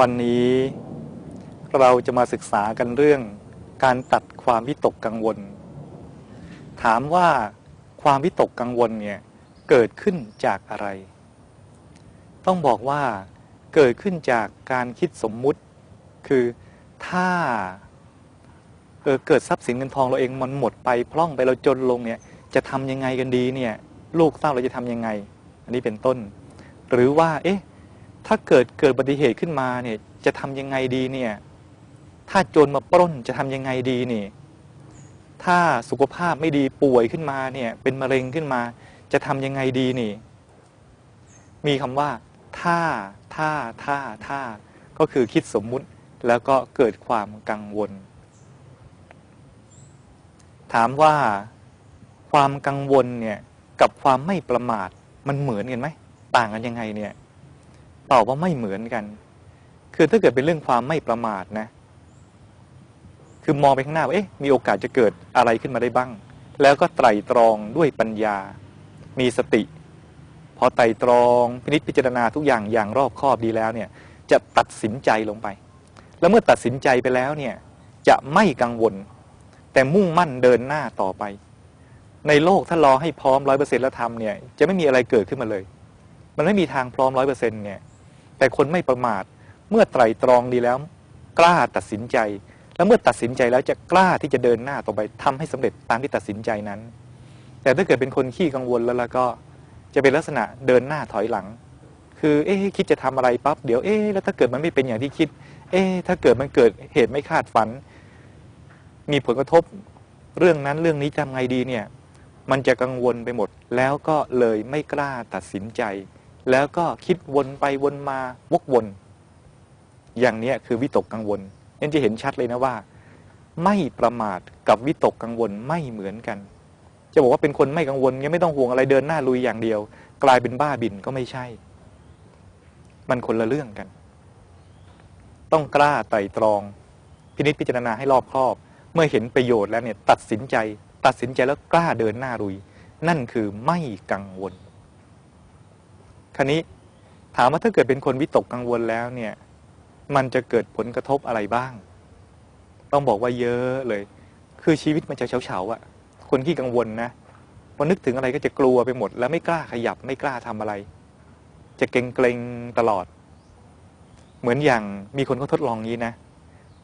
วันนี้เราจะมาศึกษากันเรื่องการตัดความวิตกกังวล ถามว่าความวิตกกังวลเนี่ยเกิดขึ้นจากอะไร ต้องบอกว่าเกิดขึ้นจากการคิดสมมุติ คือถ้าเออเกิดทรัพย์สินเงินทองเราเองมันหมดไปพร่องไปเราจนลงเนี่ยจะทำยังไงกันดีเนี่ยลูกเต้าเราจะทำยังไง อันนี้เป็นต้น หรือว่าเอ๊ะ ถ้าเกิดเกิดอุบัติเหตุขึ้นมาเนี่ยจะทำยังไงดีเนี่ย ถ้าโจรมาปล้นจะทำยังไงดีนี่ถ้าสุขภาพไม่ดีป่วยขึ้นมาเนี่ย เป็นมะเร็งขึ้นมา จะทำยังไงดีนี่ มีคำว่า ถ้าถ้าถ้าถ้าก็คือคิดสมมุติแล้วก็เกิดความกังวล ถามว่าความกังวลเนี่ยกับความไม่ประมาทมันเหมือนกันไหม ต่างกันยังไงเนี่ย ตอบว่าไม่เหมือนกัน คือถ้าเกิดเป็นเรื่องความไม่ประมาทนะ คือมองไปข้างหน้าว่าเอ๊ะมีโอกาสจะเกิดอะไรขึ้นมาได้บ้าง แล้วก็ไตรตรองด้วยปัญญา มีสติ พอไตรตรองพินิจพิจารณาทุกอย่างอย่างรอบคอบดีแล้วเนี่ย จะตัดสินใจลงไป แล้วเมื่อตัดสินใจไปแล้วเนี่ยจะไม่กังวล แต่มุ่งมั่นเดินหน้าต่อไป ในโลกถ้ารอให้พร้อมร้อยเปอร์เซ็นต์แล้วทำเนี่ย จะไม่มีอะไรเกิดขึ้นมาเลย มันไม่มีทางพร้อมร้อยเปอร์เซ็นต์เนี่ย แต่คนไม่ประมาท เมื่อไตรตรองดีแล้ว กล้าตัดสินใจ แล้วเมื่อตัดสินใจแล้วจะกล้าที่จะเดินหน้าต่อไปทำให้สำเร็จตามที่ตัดสินใจนั้น แต่ถ้าเกิดเป็นคนขี้กังวลแล้วแล้วก็จะเป็นลักษณะเดินหน้าถอยหลัง คือเอ๊ะคิดจะทำอะไรปั๊บเดี๋ยวเอ๊ะแล้วถ้าเกิดมันไม่เป็นอย่างที่คิด เอ๊ะถ้าเกิดมันเกิดเหตุไม่คาดฝัน มีผลกระทบเรื่องนั้นเรื่องนี้ทำไงดีเนี่ยมันจะกังวลไปหมดแล้วก็เลยไม่กล้าตัดสินใจ แล้วก็คิดวนไปวนมาวกวน อย่างนี้คือวิตกกังวลนั่นจะเห็นชัดเลยนะว่า ไม่ประมาทกับวิตกกังวลไม่เหมือนกัน จะบอกว่าเป็นคนไม่กังวลยังไม่ต้องห่วงอะไรเดินหน้าลุยอย่างเดียว กลายเป็นบ้าบินก็ไม่ใช่ มันคนละเรื่องกัน ต้องกล้าไตร่ตรอง พินิจพิจารณาให้รอบคอบ เมื่อเห็นประโยชน์แล้วเนี่ยตัดสินใจ ตัดสินใจแล้วกล้าเดินหน้าลุย นั่นคือไม่กังวล คราวนี้ถามว่าถ้าเกิดเป็นคนวิตกกังวลแล้วเนี่ยมันจะเกิดผลกระทบอะไรบ้าง ต้องบอกว่าเยอะเลย คือชีวิตมันจะเฉาๆอะคนที่กังวลนะพอนึกถึงอะไรก็จะกลัวไปหมด แล้วไม่กล้าขยับไม่กล้าทำอะไร จะเกรงเกรงตลอด เหมือนอย่างมีคนเขาทดลองงี้นะ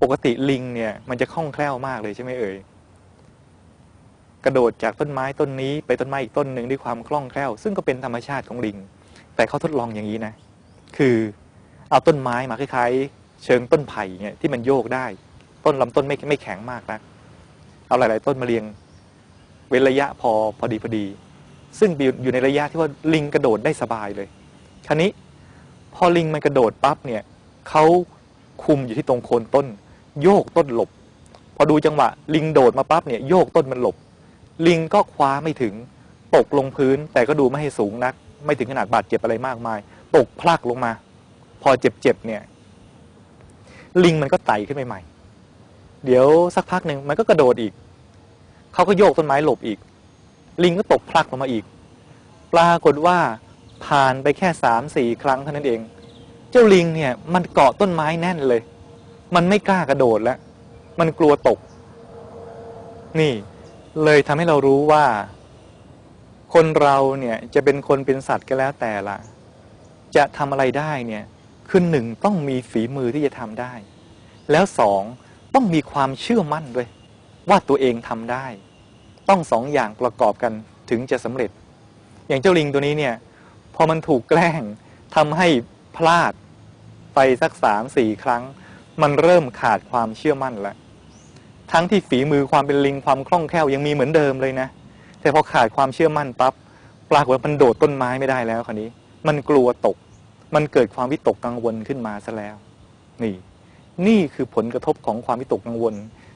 ปกติลิงเนี่ย มันจะคล่องแคล่วมากเลยใช่ไหมเอ่ยกระโดดจากต้นไม้ต้นนี้ ไปต้นไม้อีกต้นหนึ่งด้วยความคล่องแคล่ว ซึ่งก็เป็นธรรมชาติของลิง แต่เขาทดลองอย่างนี้นะ คือเอาต้นไม้มาคล้ายๆ เชิงต้นไผ่เนี่ยที่มันโยกได้ ต้นลำต้นไม่ไม่แข็งมากนะเอาหลาย ๆ ต้นมาเรียงเว้นระยะพอพอดีพอดี ซึ่งอยู่ในระยะที่ว่าลิงกระโดดได้สบายเลย คราวนี้พอลิงมันกระโดดปั๊บเนี่ยเขาคุมอยู่ที่ตรงโคนต้น โยกต้นหลบ พอดูจังหวะ ลิงโดดมาปั๊บเนี่ยโยกต้นมันหลบ ลิงก็คว้าไม่ถึงตกลงพื้นแต่ก็ดูไม่ให้สูงนัก ไม่ถึงขนาดบาดเจ็บอะไรมากมาย ตกพลักลงมา พอเจ็บๆเนี่ย ลิงมันก็ไต่ขึ้นไปใหม่ เดี๋ยวสักพักหนึ่งมันก็กระโดดอีก เขาก็โยกต้นไม้หลบอีก ลิงก็ตกพลักลงมาอีก ปรากฏว่าผ่านไปแค่สามสี่ครั้งเท่านั้นเอง เจ้าลิงเนี่ย มันเกาะต้นไม้แน่นเลย มันไม่กล้ากระโดดแล้ว มันกลัวตก นี่ เลยทำให้เรารู้ว่า คนเราเนี่ยจะเป็นคนเป็นสัตว์ก็แล้วแต่ละจะทำอะไรได้เนี่ยคือหนึ่งต้องมีฝีมือที่จะทำได้ แล้วสองต้องมีความเชื่อมั่นด้วย ว่าตัวเองทำได้ ต้องสองอย่างประกอบกันถึงจะสำเร็จ อย่างเจ้าลิงตัวนี้เนี่ยพอมันถูกแกล้งทำให้พลาดไปสักสามสี่ครั้ง มันเริ่มขาดความเชื่อมั่นแล้วทั้งที่ฝีมือความเป็นลิงความคล่องแคล่วยังมีเหมือนเดิมเลยนะ แต่พอขาดความเชื่อมั่นปับ๊บปรากฏว่ามันโดดต้นไม้ไม่ได้แล้วคราวนี้ มันกลัวตก มันเกิดความวิตกกังวลขึ้นมาซะแล้ว นี่ นี่คือผลกระทบของความวิตกกังวล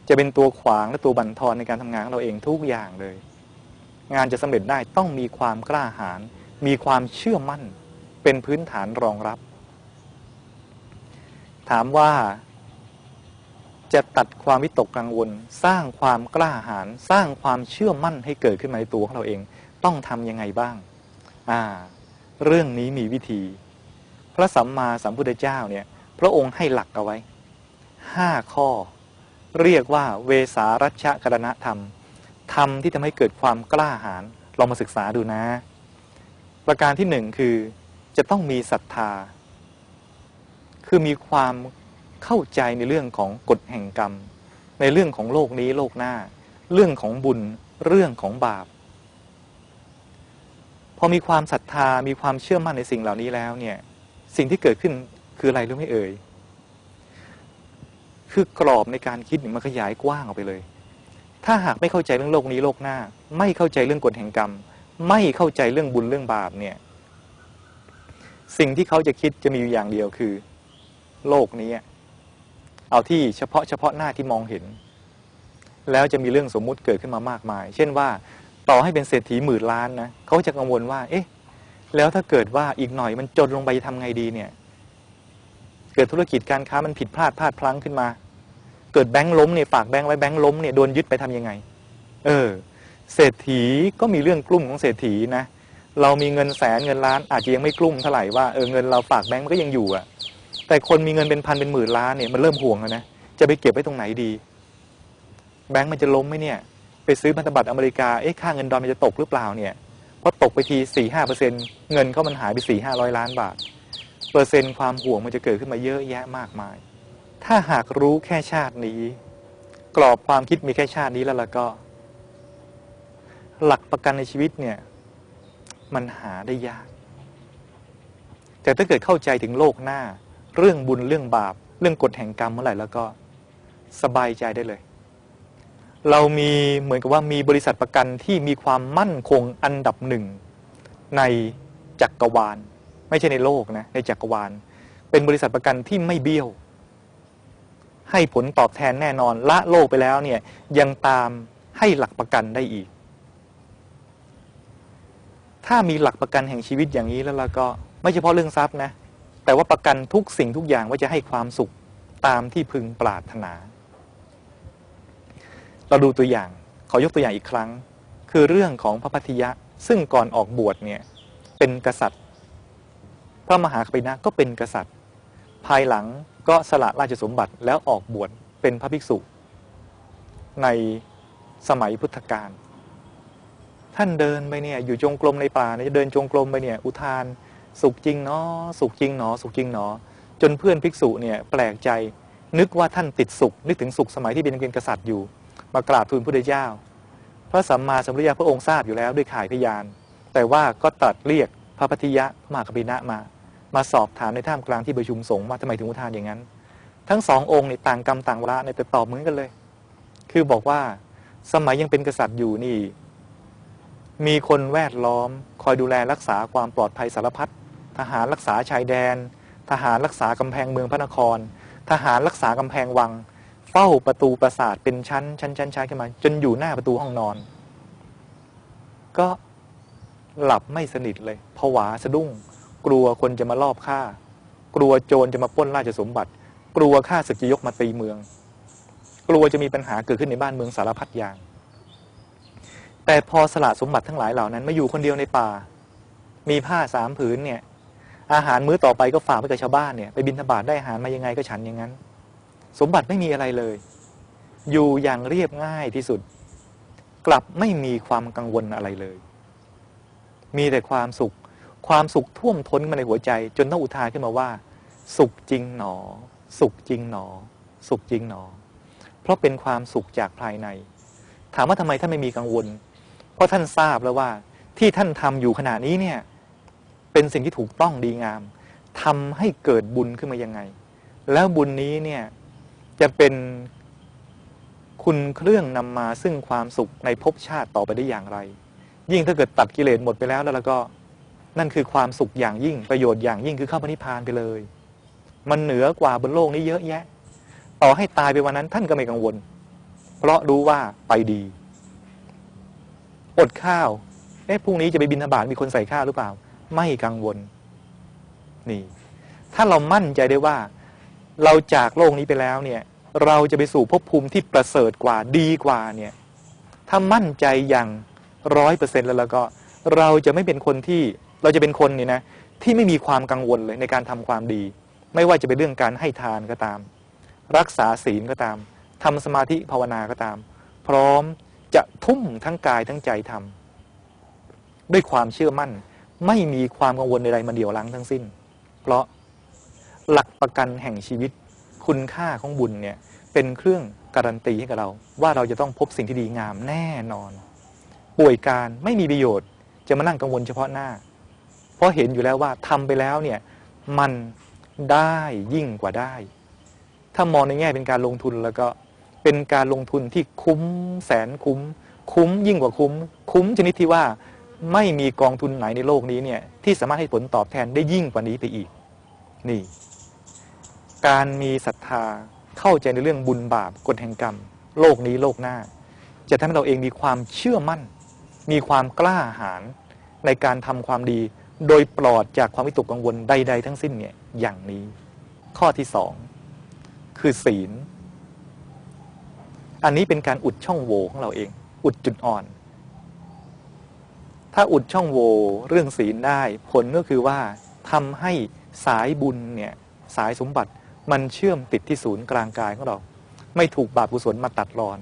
จะเป็นตัวขวางและตัวบั่นทอนในการทำงานของเราเองทุกอย่างเลย งานจะสำเร็จได้ต้องมีความกล้าหาญมีความเชื่อมั่น เป็นพื้นฐานรองรับ ถามว่า จะตัดความวิตกกังวล สร้างความกล้าหาญสร้างความเชื่อมั่นให้เกิดขึ้นมาในตัวของเราเอง ต้องทำยังไงบ้างอ่าเรื่องนี้มีวิธี พระสัมมาสัมพุทธเจ้าเนี่ยพระองค์ให้หลักเอาไว้ห้าข้อ เรียกว่าเวสารัชกรณธรรม ธรรมที่ทำให้เกิดความกล้าหาญลองมาศึกษาดูนะ ประการที่หนึ่งคือจะต้องมีศรัทธา คือมีความ เข้าใจในเรื่องของกฎแห่งกรรม ในเรื่องของโลกนี้โลกหน้า เรื่องของบุญเรื่องของบาป พอมีความศรัทธามีความเชื่อมั่นในสิ่งเหล่านี้แล้วเนี่ยสิ่งที่เกิดขึ้นคืออะไรรู้ไหมเอ่ยคือกรอบในการคิดมันขยายกว้างออกไปเลย ถ้าหากไม่เข้าใจเรื่องโลกนี้โลกหน้า ไม่เข้าใจเรื่องกฎแห่งกรรม ไม่เข้าใจเรื่องบุญเรื่องบาปเนี่ย สิ่งที่เขาจะคิดจะมีอยู่อย่างเดียวคือ โลกนี้ เอาที่เฉพาะเฉพาะหน้าที่มองเห็น แล้วจะมีเรื่องสมมุติเกิดขึ้นมามากมาย เช่นว่าต่อให้เป็นเศรษฐีหมื่นล้านนะเขาจะกังวลว่า เอ๊ะ แล้วถ้าเกิดว่าอีกหน่อยมันจนลงไปทำไงดีเนี่ย เกิดธุรกิจการค้ามันผิดพลาดพลาดพลั้งขึ้นมา เกิดแบงค์ล้มเนี่ยฝากแบงค์ไว้แบงค์ล้มเนี่ยโดนยึดไปทำยังไง เออ เศรษฐีก็มีเรื่องกลุ่มของเศรษฐีนะเรามีเงินแสนเงินล้านอาจจะยังไม่กลุ่มเท่าไหร่ว่าเออเงินเราฝากแบงค์มันก็ยังอยู่อะ แต่คนมีเงินเป็นพันเป็นหมื่นล้านเนี่ยมันเริ่มห่วงแล้วนะจะไปเก็บไว้ตรงไหนดี แบงค์มันจะล้มไหมเนี่ย ไปซื้อพันธบัตรอเมริกาเอ๊ะค่าเงินดอลมันจะตกหรือเปล่าเนี่ยพอตกไปทีสี่ห้าเปอร์เซ็นเงินเขามันหายไปสี่ห้าร้อยล้านบาท เปอร์เซ็นต์ความห่วงมันจะเกิดขึ้นมาเยอะแยะมากมาย ถ้าหากรู้แค่ชาตินี้ กรอบความคิดมีแค่ชาตินี้แล้วล่ะก็ หลักประกันในชีวิตเนี่ย มันหาได้ยาก แต่ถ้าเกิดเข้าใจถึงโลกหน้า เรื่องบุญเรื่องบาป เรื่องกฎแห่งกรรมเมื่อไหร่แล้วก็สบายใจได้เลย เรามีเหมือนกับว่ามีบริษัทประกันที่มีความมั่นคงอันดับหนึ่งในจักรวาล ไม่ใช่ในโลกนะในจักรวาล เป็นบริษัทประกันที่ไม่เบี้ยว ให้ผลตอบแทนแน่นอนละโลกไปแล้วเนี่ยยังตามให้หลักประกันได้อีก ถ้ามีหลักประกันแห่งชีวิตอย่างนี้แล้วเราก็ไม่เฉพาะเรื่องทรัพย์นะ แต่ว่าประกันทุกสิ่งทุกอย่างว่าจะให้ความสุขตามที่พึงปรารถนา เราดูตัวอย่าง ขอยกตัวอย่างอีกครั้ง คือเรื่องของพระพัทยะ ซึ่งก่อนออกบวชเนี่ยเป็นกษัตริย์ พระมหาคปินะก็เป็นกษัตริย์ ภายหลังก็สละราชสมบัติแล้วออกบวชเป็นพระภิกษุ ในสมัยพุทธกาลท่านเดินไปเนี่ยอยู่จงกรมในป่าเนี่ยเดินจงกรมไปเนี่ยอุทาน สุขจริงเนาะสุขจริงเนาะสุขจริงเนาะจนเพื่อนภิกษุเนี่ยแปลกใจ นึกว่าท่านติดสุข นึกถึงสุขสมัยที่เป็นเพียงกษัตริย์อยู่ มากราบทูลพระพุทธเจ้า พระสัมมาสัมพุทธเจ้าพระองค์ทราบอยู่แล้วด้วยข่ายพยาน แต่ว่าก็ตรัสเรียกพระพัทยะพระมหากปินะมา มาสอบถามในท่ามกลางที่ประชุมสงฆ์ว่าทำไมถึงอุทานอย่างนั้น ทั้งสององค์ในต่างกรรมต่างวาระในแต่ตอบเหมือนกันเลย คือบอกว่าสมัยยังเป็นกษัตริย์อยู่นี่ มีคนแวดล้อม คอยดูแลรักษาความปลอดภัยสารพัด ทหารรักษาชายแดน ทหารรักษากำแพงเมืองพระนคร ทหารรักษากำแพงวัง เฝ้าประตูปราสาทเป็นชั้นชั้นชั้นชั้นขึ้นมา จนอยู่หน้าประตูห้องนอน ก็หลับไม่สนิทเลยผวาสะดุ้ง กลัวคนจะมาลอบฆ่า กลัวโจรจะมาปล้นราชสมบัติ กลัวข้าศึกจะยกมาตีเมือง กลัวจะมีปัญหาเกิดขึ้นในบ้านเมืองสารพัดอย่างแต่พอสละสมบัติทั้งหลายเหล่านั้นมาอยู่คนเดียวในป่า มีผ้าสามผืนเนี่ย อาหารมื้อต่อไปก็ฝากไว้กับชาวบ้านเนี่ยไปบินทบาทได้อาหารมายังไงก็ฉันอย่างนั้น สมบัติไม่มีอะไรเลย อยู่อย่างเรียบง่ายที่สุด กลับไม่มีความกังวลอะไรเลย มีแต่ความสุข ความสุขท่วมท้นมาในหัวใจ จนต้องอุทานขึ้นมาว่า สุขจริงหนอ สุขจริงหนอ สุขจริงหนอ เพราะเป็นความสุขจากภายใน ถามว่าทำไมท่านไม่มีกังวล เพราะท่านทราบแล้วว่าที่ท่านทำอยู่ขณะนี้เนี่ย เป็นสิ่งที่ถูกต้องดีงามทำให้เกิดบุญขึ้นมายังไง แล้วบุญนี้เนี่ยจะเป็นคุณเครื่องนำมาซึ่งความสุขในภพชาติต่อไปได้อย่างไร ยิ่งถ้าเกิดตัดกิเลสหมดไปแล้วแล้วแล้วก็นั่นคือความสุขอย่างยิ่งประโยชน์อย่างยิ่งคือเข้าพระนิพพานไปเลย มันเหนือกว่าบนโลกนี้เยอะแยะ ต่อให้ตายไปวันนั้นท่านก็ไม่กังวล เพราะรู้ว่าไปดี อดข้าวเอ๊ะพรุ่งนี้จะไปบินทบาทมีคนใส่ข้าวหรือเปล่า ไม่กังวล นี่ ถ้าเรามั่นใจได้ว่า เราจากโลกนี้ไปแล้วเนี่ย เราจะไปสู่ภพภูมิที่ประเสริฐกว่าดีกว่าเนี่ย ถ้ามั่นใจอย่างร้อยเปอร์เซ็นแล้วแล้วก็ เราจะไม่เป็นคนที่เราจะเป็นคนนี่นะที่ไม่มีความกังวลเลยในการทำความดี ไม่ว่าจะเป็นเรื่องการให้ทานก็ตาม รักษาศีลก็ตามทำสมาธิภาวนาก็ตาม พร้อมจะทุ่มทั้งกายทั้งใจทำด้วยความเชื่อมั่น ไม่มีความกังวลใดๆมาเดี่ยวลังทั้งสิ้น เพราะหลักประกันแห่งชีวิต คุณค่าของบุญเนี่ยเป็นเครื่องการันตีให้กับเรา ว่าเราจะต้องพบสิ่งที่ดีงามแน่นอน ป่วยการไม่มีประโยชน์ จะมานั่งกังวลเฉพาะหน้า เพราะเห็นอยู่แล้วว่าทำไปแล้วเนี่ยมันได้ยิ่งกว่าได้ ถ้ามองในแง่เป็นการลงทุนแล้วก็เป็นการลงทุนที่คุ้มแสนคุ้ม คุ้มยิ่งกว่าคุ้ม คุ้มชนิดที่ว่า ไม่มีกองทุนไหนในโลกนี้เนี่ยที่สามารถให้ผลตอบแทนได้ยิ่งกว่านี้ไปอีก นี่ การมีศรัทธาเข้าใจในเรื่องบุญบาปกฎแห่งกรรม โลกนี้โลกหน้า จะทำให้เราเองมีความเชื่อมั่น มีความกล้าหาญในการทำความดี โดยปลอดจากความวิตกกังวลใด ๆ ทั้งสิ้นเนี่ยอย่างนี้ ข้อที่สองคือศีล อันนี้เป็นการอุดช่องโหว่ของเราเอง อุดจุดอ่อน ถ้าอุดช่องโหว่เรื่องศีลได้ ผลก็คือว่าทำให้สายบุญเนี่ยสายสมบัติมันเชื่อมติดที่ศูนย์กลางกายของเรา ไม่ถูกบาปกุศลมาตัดรอน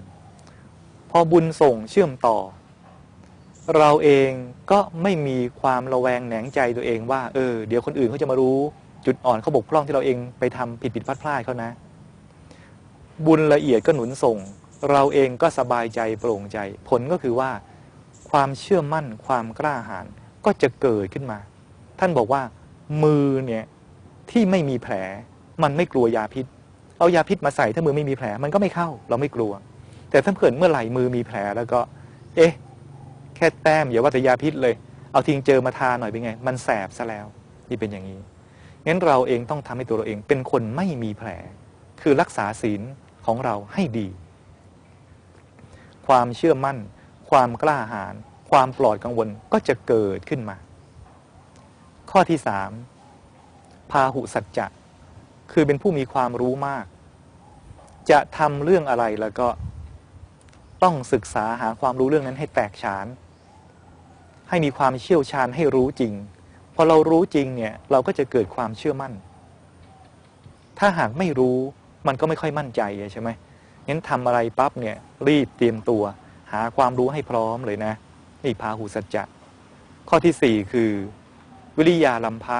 พอบุญส่งเชื่อมต่อ เราเองก็ไม่มีความระแวงแหนงใจตัวเองว่าเออเดี๋ยวคนอื่นเขาจะมารู้จุดอ่อนเขาบกพร่องที่เราเองไปทำผิดผิดพลาดพลาดเขานะ บุญละเอียดก็หนุนส่ง เราเองก็สบายใจโปร่งใจ ผลก็คือว่า ความเชื่อมั่นความกล้าหาญก็จะเกิดขึ้นมา ท่านบอกว่า มือเนี่ยที่ไม่มีแผล มันไม่กลัวยาพิษ เอายาพิษมาใส่ถ้ามือไม่มีแผลมันก็ไม่เข้า เราไม่กลัว แต่ถ้าเกิดเมื่อไหร่มือมีแผลแล้วก็ เอ๊ะ แค่แต้มอย่าว่าแต่ยาพิษเลย เอาทิ้งเจอมาทาหน่อยเป็นไง มันแสบซะแล้ว นี่เป็นอย่างนี้งั้นเราเองต้องทำให้ตัวเราเองเป็นคนไม่มีแผล คือรักษาศีลของเราให้ดี ความเชื่อมั่น ความกล้าหาญความปลอดกังวลก็จะเกิดขึ้นมา ข้อที่สามพาหุสัจจะคือเป็นผู้มีความรู้มาก จะทำเรื่องอะไรแล้วก็ต้องศึกษาหาความรู้เรื่องนั้นให้แตกฉาน ให้มีความเชี่ยวชาญให้รู้จริง พอเรารู้จริงเนี่ยเราก็จะเกิดความเชื่อมั่น ถ้าหากไม่รู้มันก็ไม่ค่อยมั่นใจใช่ไหมงั้นทำอะไรปั๊บเนี่ยรีบเตรียมตัว หาความรู้ให้พร้อมเลยนะนี่พาหุสัจจะข้อที่สี่คือ วิริยาลัมภะ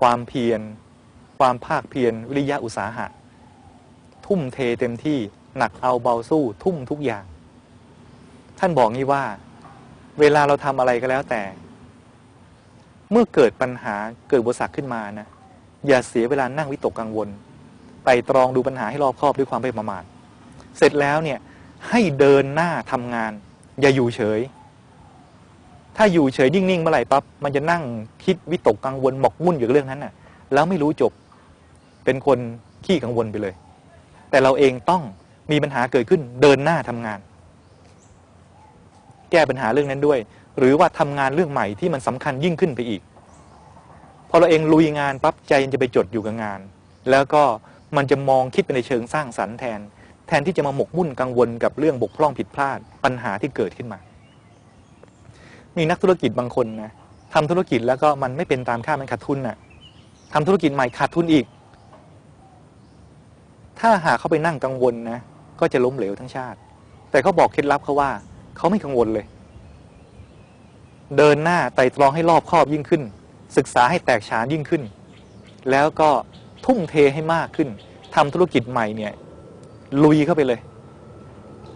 ความเพียร ความภาคเพียรวิริยะอุตสาหะ ทุ่มเทเต็มที่หนักเอาเบาสู้ทุ่มทุกอย่าง ท่านบอกงี้ว่า เวลาเราทำอะไรก็แล้วแต่ เมื่อเกิดปัญหาเกิดอุปสรรคขึ้นมานะอย่าเสียเวลานั่งวิตกกังวล ไปตรองดูปัญหาให้รอบคอบด้วยความไม่ประมาทเสร็จแล้วเนี่ย ให้เดินหน้าทำงาน อย่าอยู่เฉย ถ้าอยู่เฉยนิ่งๆเมื่อไหร่ปั๊บมันจะนั่งคิดวิตกกังวลหมกมุ่นอยู่กับเรื่องนั้นน่ะ แล้วไม่รู้จบเป็นคนขี้กังวลไปเลย แต่เราเองต้องมีปัญหาเกิดขึ้นเดินหน้าทำงาน แก้ปัญหาเรื่องนั้นด้วย หรือว่าทำงานเรื่องใหม่ที่มันสำคัญยิ่งขึ้นไปอีก พอเราเองลุยงานปั๊บใจจะไปจดอยู่กับงาน แล้วก็มันจะมองคิดไปในเชิงสร้างสรรค์แทน แทนที่จะมาหมกมุ่นกังวลกับเรื่องบกพร่องผิดพลาดปัญหาที่เกิดขึ้นมา มีนักธุรกิจบางคนนะทำธุรกิจแล้วก็มันไม่เป็นตามคาดมันขาดทุนน่ะทำธุรกิจใหม่ขาดทุนอีก ถ้าหากเขาไปนั่งกังวลนะก็จะล้มเหลวทั้งชาติ แต่เขาบอกเคล็ดลับเขาว่า เขาไม่กังวลเลย เดินหน้าไต่ตรองให้รอบคอบยิ่งขึ้น ศึกษาให้แตกฉานยิ่งขึ้น แล้วก็ทุ่มเทให้มากขึ้นทำธุรกิจใหม่เนี่ย ลุยเข้าไปเลย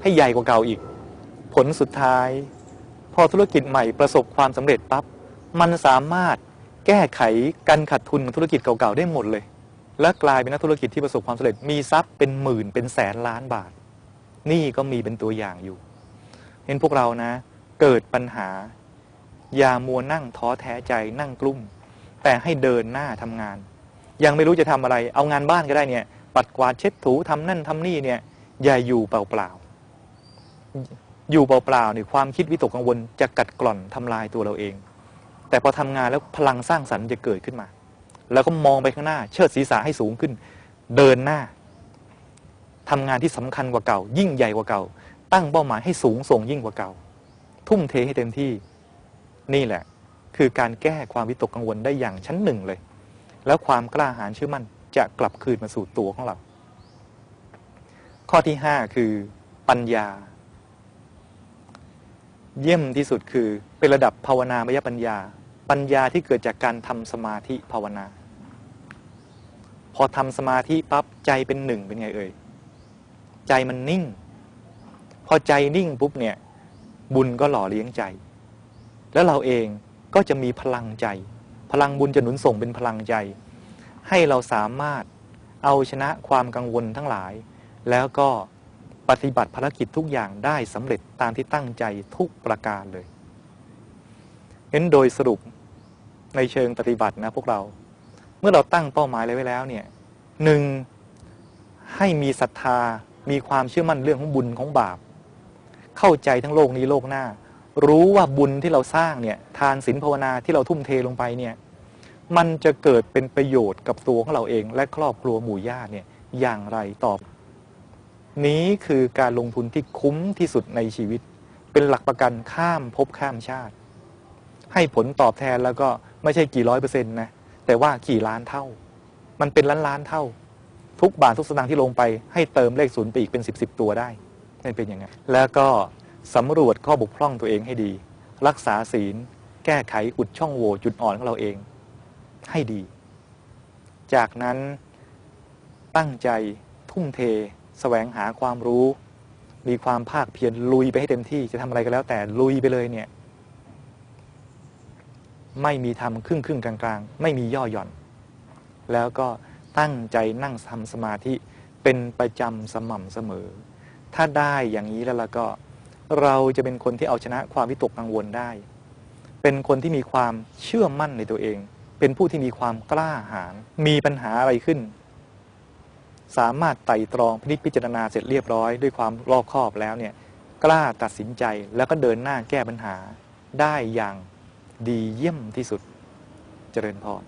ให้ใหญ่กว่าเก่าอีก ผลสุดท้าย พอธุรกิจใหม่ประสบความสำเร็จปั๊บมันสามารถแก้ไขการขาดทุนของธุรกิจเก่าๆได้หมดเลย และกลายเป็นนักธุรกิจที่ประสบความสำเร็จมีทรัพย์เป็นหมื่นเป็นแสนล้านบาท นี่ก็มีเป็นตัวอย่างอยู่ เห็นพวกเรานะ เกิดปัญหา อย่ามัวนั่งท้อแท้ใจนั่งกลุ้มแต่ให้เดินหน้าทำงาน ยังไม่รู้จะทำอะไร เอางานบ้านก็ได้เนี่ย ปัดกวาดเช็ดถูทำนั่นทำนี่เนี่ยอย่าอยู่เปล่าๆอยู่เปล่าๆเนี่ยความคิดวิตกกังวลจะกัดกร่อนทำลายตัวเราเอง แต่พอทำงานแล้วพลังสร้างสรรค์จะเกิดขึ้นมา แล้วก็มองไปข้างหน้า เชิดศีรษะให้สูงขึ้น เดินหน้าทำงานที่สำคัญกว่าเก่า ยิ่งใหญ่กว่าเก่า ตั้งเป้าหมายให้สูงส่งยิ่งกว่าเก่า ทุ่มเทให้เต็มที่นี่แหละ คือการแก้ความวิตกกังวลได้อย่างชั้นหนึ่งเลย แล้วความกล้าหาญเชื่อมั่น จะกลับคืนมาสู่ตัวของเรา ข้อที่5คือปัญญา เยี่ยมที่สุดคือเป็นระดับภาวนามยปัญญา ปัญญาที่เกิดจากการทำสมาธิภาวนา พอทำสมาธิปั๊บใจเป็นหนึ่งเป็นไงเอ่ยใจมันนิ่ง พอใจนิ่งปุ๊บเนี่ย บุญก็หล่อเลี้ยงใจ แล้วเราเองก็จะมีพลังใจ พลังบุญจะหนุนส่งเป็นพลังใจ ให้เราสามารถเอาชนะความกังวลทั้งหลาย แล้วก็ปฏิบัติภารกิจทุกอย่างได้สำเร็จตามที่ตั้งใจทุกประการเลยเน้นโดยสรุปในเชิงปฏิบัตินะพวกเรา เมื่อเราตั้งเป้าหมายอะไรไว้แล้วเนี่ยหนึ่งให้มีศรัทธามีความเชื่อมั่นเรื่องของบุญของบาป เข้าใจทั้งโลกนี้โลกหน้า รู้ว่าบุญที่เราสร้างเนี่ยทานศีลภาวนาที่เราทุ่มเทลงไปเนี่ย มันจะเกิดเป็นประโยชน์กับตัวของเราเอง และครอบครัวหมู่ญาติเนี่ยอย่างไรตอบนี้คือการลงทุนที่คุ้มที่สุดในชีวิต เป็นหลักประกันข้ามภพข้ามชาติ ให้ผลตอบแทนแล้วก็ไม่ใช่กี่ร้อยเปอร์เซ็นต์นะแต่ว่ากี่ล้านเท่า มันเป็นล้านล้านเท่า ทุกบาททุกสตางค์ที่ลงไปให้เติมเลขศูนย์ไปอีกเป็นสิบสิบตัวได้นั่นเป็นอย่างนั้นแล้วก็สำรวจข้อบกพร่องตัวเองให้ดี รักษาศีล แก้ไขอุดช่องโหว่จุดอ่อนของเราเอง ให้ดี จากนั้นตั้งใจทุ่มเทแสวงหาความรู้ มีความภาคเพียรลุยไปให้เต็มที่จะทำอะไรก็แล้วแต่ลุยไปเลยเนี่ย ไม่มีทำครึ่งครึ่งกลางกลางๆ ไม่มีย่อหย่อน แล้วก็ตั้งใจนั่งทำสมาธิเป็นประจำสม่ำเสมอ ถ้าได้อย่างนี้แล้วล่ะก็ เราจะเป็นคนที่เอาชนะความวิตกกังวลได้ เป็นคนที่มีความเชื่อมั่นในตัวเอง เป็นผู้ที่มีความกล้าหาญมีปัญหาอะไรขึ้น สามารถไต่ตรองพินิจพิจารณาเสร็จเรียบร้อย ด้วยความรอบคอบแล้วเนี่ยกล้าตัดสินใจแล้วก็เดินหน้าแก้ปัญหาได้อย่างดีเยี่ยมที่สุดเจริญพร